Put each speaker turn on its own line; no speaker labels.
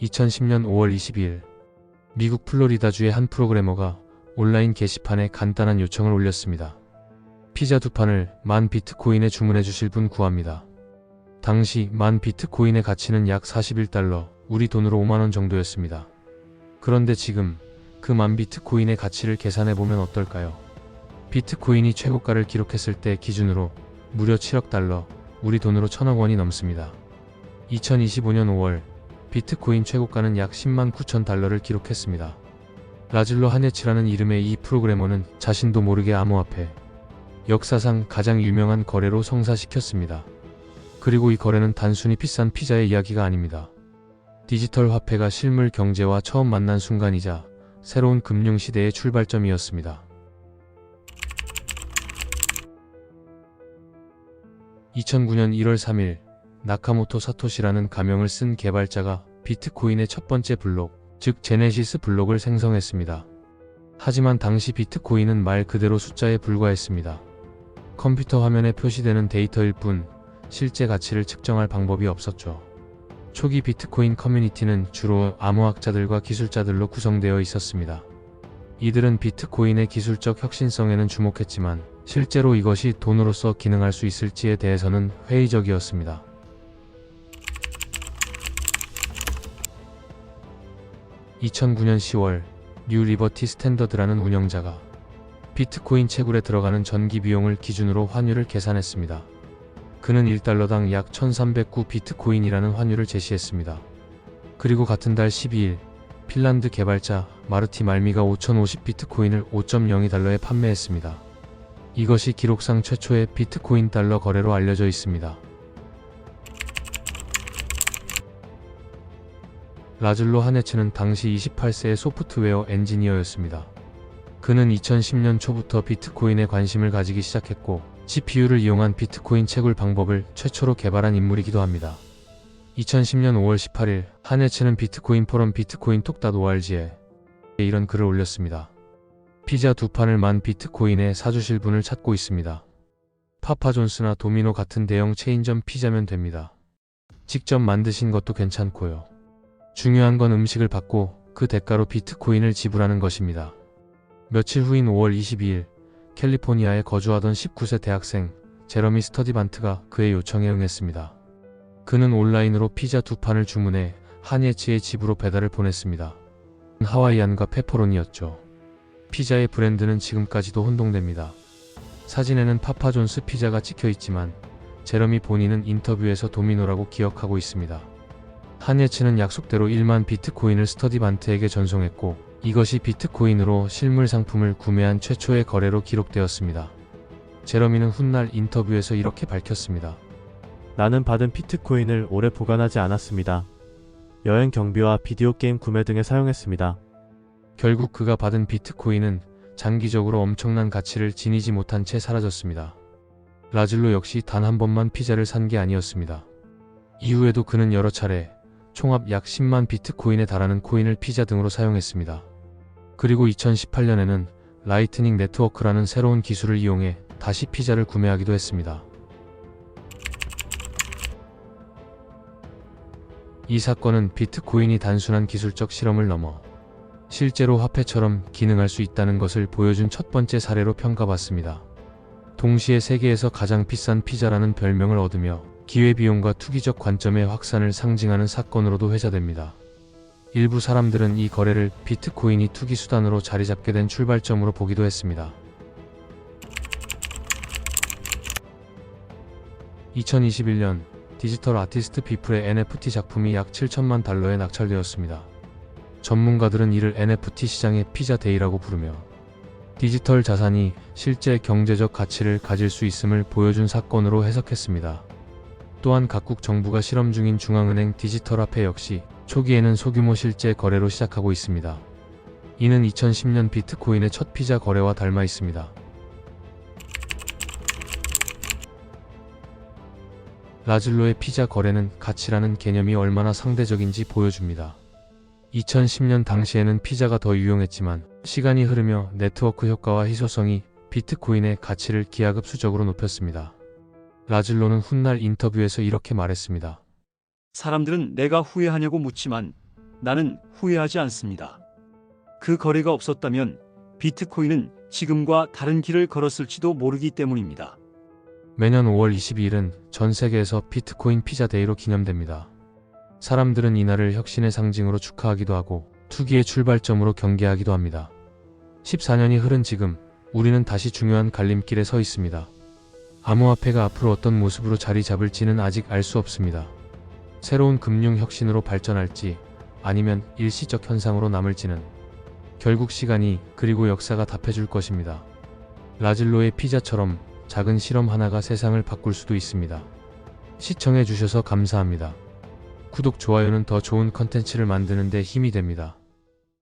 2010년 5월 22일 미국 플로리다주의 한 프로그래머가 온라인 게시판에 간단한 요청을 올렸습니다. 피자 두 판을 만 비트코인에 주문해 주실 분 구합니다. 당시 만 비트코인의 가치는 약 41달러, 우리 돈으로 5만원 정도였습니다. 그런데 지금 그 만 비트코인의 가치를 계산해 보면 어떨까요? 비트코인이 최고가를 기록했을 때 기준으로 무려 7억 달러, 우리 돈으로 1000억 원이 넘습니다. 2025년 5월 비트코인 최고가는 약 10만 9천 달러를 기록했습니다. 라즐로 하네치라는 이름의 이 프로그래머는 자신도 모르게 암호화폐, 역사상 가장 유명한 거래로 성사시켰습니다. 그리고 이 거래는 단순히 비싼 피자의 이야기가 아닙니다. 디지털 화폐가 실물 경제와 처음 만난 순간이자 새로운 금융 시대의 출발점이었습니다. 2009년 1월 3일 나카모토 사토시라는 가명을 쓴 개발자가 비트코인의 첫 번째 블록, 즉 제네시스 블록을 생성했습니다. 하지만 당시 비트코인은 말 그대로 숫자에 불과했습니다. 컴퓨터 화면에 표시되는 데이터일 뿐 실제 가치를 측정할 방법이 없었죠. 초기 비트코인 커뮤니티는 주로 암호학자들과 기술자들로 구성되어 있었습니다. 이들은 비트코인의 기술적 혁신성에는 주목했지만 실제로 이것이 돈으로서 기능할 수 있을지에 대해서는 회의적이었습니다. 2009년 10월 뉴 리버티 스탠더드라는 운영자가 비트코인 채굴에 들어가는 전기 비용을 기준으로 환율을 계산했습니다. 그는 1달러당 약 1309 비트코인이라는 환율을 제시했습니다. 그리고 같은 달 12일 핀란드 개발자 마르티 말미가 5050 비트코인을 5.02달러에 판매했습니다. 이것이 기록상 최초의 비트코인 달러 거래로 알려져 있습니다. 라즐로 하네츠는 당시 28세의 소프트웨어 엔지니어였습니다. 그는 2010년 초부터 비트코인에 관심을 가지기 시작했고 CPU를 이용한 비트코인 채굴 방법을 최초로 개발한 인물이기도 합니다. 2010년 5월 18일 하네츠는 비트코인 포럼 비트코인 톡닷 ORG에 이런 글을 올렸습니다. 피자 두 판을 만 비트코인에 사주실 분을 찾고 있습니다. 파파존스나 도미노 같은 대형 체인점 피자면 됩니다. 직접 만드신 것도 괜찮고요. 중요한 건 음식을 받고 그 대가로 비트코인을 지불하는 것입니다. 며칠 후인 5월 22일 캘리포니아에 거주하던 19세 대학생 제러미 스터디반트가 그의 요청에 응했습니다. 그는 온라인으로 피자 두 판을 주문해 하니에츠의 집으로 배달을 보냈습니다. 하와이안과 페퍼로니였죠. 피자의 브랜드는 지금까지도 혼동됩니다. 사진에는 파파존스 피자가 찍혀 있지만 제러미 본인은 인터뷰에서 도미노라고 기억하고 있습니다. 한예츠는 약속대로 1만 비트코인을 스터디반트에게 전송했고 이것이 비트코인으로 실물 상품을 구매한 최초의 거래로 기록되었습니다. 제러미는 훗날 인터뷰에서 이렇게 밝혔습니다.
나는 받은 비트코인을 오래 보관하지 않았습니다. 여행 경비와 비디오 게임 구매 등에 사용했습니다.
결국 그가 받은 비트코인은 장기적으로 엄청난 가치를 지니지 못한 채 사라졌습니다. 라즐로 역시 단 한 번만 피자를 산 게 아니었습니다. 이후에도 그는 여러 차례 총합 약 10만 비트코인에 달하는 코인을 피자 등으로 사용했습니다. 그리고 2018년에는 라이트닝 네트워크라는 새로운 기술을 이용해 다시 피자를 구매하기도 했습니다. 이 사건은 비트코인이 단순한 기술적 실험을 넘어 실제로 화폐처럼 기능할 수 있다는 것을 보여준 첫 번째 사례로 평가받습니다. 동시에 세계에서 가장 비싼 피자라는 별명을 얻으며 기회비용과 투기적 관점의 확산을 상징하는 사건으로도 회자됩니다. 일부 사람들은 이 거래를 비트코인이 투기 수단으로 자리 잡게 된 출발점으로 보기도 했습니다. 2021년 디지털 아티스트 비플의 NFT 작품이 약 7천만 달러에 낙찰되었습니다. 전문가들은 이를 NFT 시장의 피자 데이라고 부르며 디지털 자산이 실제 경제적 가치를 가질 수 있음을 보여준 사건으로 해석했습니다. 또한 각국 정부가 실험 중인 중앙은행 디지털 화폐 역시 초기에는 소규모 실제 거래로 시작하고 있습니다. 이는 2010년 비트코인의 첫 피자 거래와 닮아 있습니다. 라즐로의 피자 거래는 가치라는 개념이 얼마나 상대적인지 보여줍니다. 2010년 당시에는 피자가 더 유용했지만 시간이 흐르며 네트워크 효과와 희소성이 비트코인의 가치를 기하급수적으로 높였습니다. 라즐로는 훗날 인터뷰에서 이렇게 말했습니다.
사람들은 내가 후회하냐고 묻지만 나는 후회하지 않습니다. 그 거래가 없었다면 비트코인은 지금과 다른 길을 걸었을지도 모르기 때문입니다.
매년 5월 22일은 전 세계에서 비트코인 피자데이로 기념됩니다. 사람들은 이날을 혁신의 상징으로 축하하기도 하고 투기의 출발점으로 경계하기도 합니다. 14년이 흐른 지금 우리는 다시 중요한 갈림길에 서 있습니다. 암호화폐가 앞으로 어떤 모습으로 자리 잡을지는 아직 알 수 없습니다. 새로운 금융 혁신으로 발전할지 아니면 일시적 현상으로 남을지는 결국 시간이 그리고 역사가 답해줄 것입니다. 라질로의 피자처럼 작은 실험 하나가 세상을 바꿀 수도 있습니다. 시청해주셔서 감사합니다. 구독, 좋아요는 더 좋은 컨텐츠를 만드는 데 힘이 됩니다.